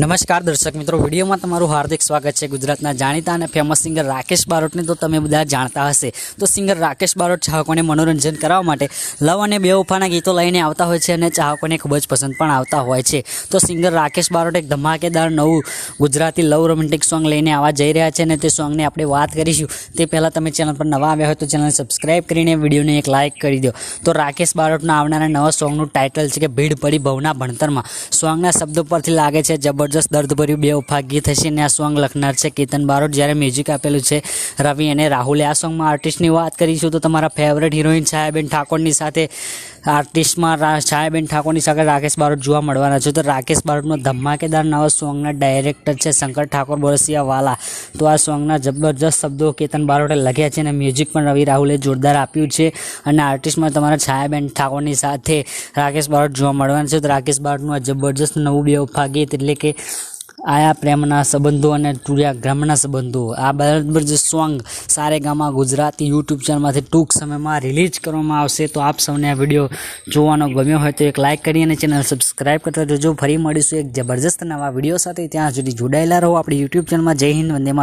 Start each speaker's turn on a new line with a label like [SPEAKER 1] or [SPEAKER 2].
[SPEAKER 1] નમસ્કાર દર્શક મિત્રો, વિડીયોમાં તમારું હાર્દિક સ્વાગત છે. ગુજરાતના જાણીતા અને ફેમસ સિંગર રાકેશ બારોટને તો તમે બધા જાણતા હશે. તો સિંગર રાકેશ બારોટ ચાહકોને મનોરંજન કરવા માટે લવ અને બેવફાના ગીતો લઈને આવતા હોય છે અને ચાહકોને ખૂબ જ પસંદ પણ આવતા હોય છે. તો સિંગર રાકેશ બારોટ એક ધમાકેદાર નવું ગુજરાતી લવ રોમેન્ટિક સોંગ લઈને આવવા જઈ રહ્યા છે અને તે સોંગની આપણે વાત કરીશું. તે પહેલાં તમે ચેનલ પર નવા આવ્યા હોય તો ચેનલને સબસ્ક્રાઈબ કરીને વિડીયોને એક લાઇક કરી દો. તો રાકેશ બારોટના આવનારા નવા સોંગનું ટાઇટલ છે કે ભીડ પડી ભવના ભણતરમાં. સોંગના શબ્દો પરથી લાગે છે જબરજસ્ત દર્દભર્યું બે ઉફા થશે ને આ સોંગ લખનાર છે કેતન બારોટ. જ્યારે મ્યુઝિક આપેલું છે રવિ અને રાહુલે. આ સોંગમાં આર્ટિસ્ટની વાત કરીશું તો તમારા ફેવરેટ હિરોઈન છાયાબેન ઠાકોરની સાથે આર્ટિસ્ટમાં છાયાબેન ઠાકોરની સાથે રાકેશ બારોટ જોવા મળવાના છે. તો રાકેશ બારોટનો ધમાકેદાર નવા સોંગના ડાયરેક્ટર છે શંકર ઠાકોર બોરસિયા વાલા. તો આ સોંગના જબરજસ્ત શબ્દો કેતન બારોટે લખ્યા છે અને મ્યુઝિક પણ રવિ રાહુલે જોરદાર આપ્યું છે. અને આર્ટિસ્ટમાં તમારા છાયાબેન ઠાકોરની સાથે રાકેશ બારોટ જોવા મળવાના છે. તો રાકેશ બારોટનું આ જબરજસ્ત નવું બે ગીત એટલે કે આયા પ્રેમના સંબંધો અને ટુર્યા ગ્રામના સંબંધો. આ બરાબર જે સોંગ સારેગામા ગુજરાતી યુટ્યુબ ચેનલમાંથી ટૂંક સમયમાં રિલીઝ કરવામાં આવશે, તો આપ સૌને આ વીડિયો જોવાનો ગમ્યો હોય તો એક લાઇક કરી અને ચેનલ સબસ્ક્રાઈબ કરતા જોજો ફરી મળીશું એક જબરજસ્ત નવા વીડિયો સાથે. ત્યાં સુધી જોડાયેલા રહો. આપણી યુટ્યુબ ચેનલમાં જય હિન્દ, વંદે માતરમ.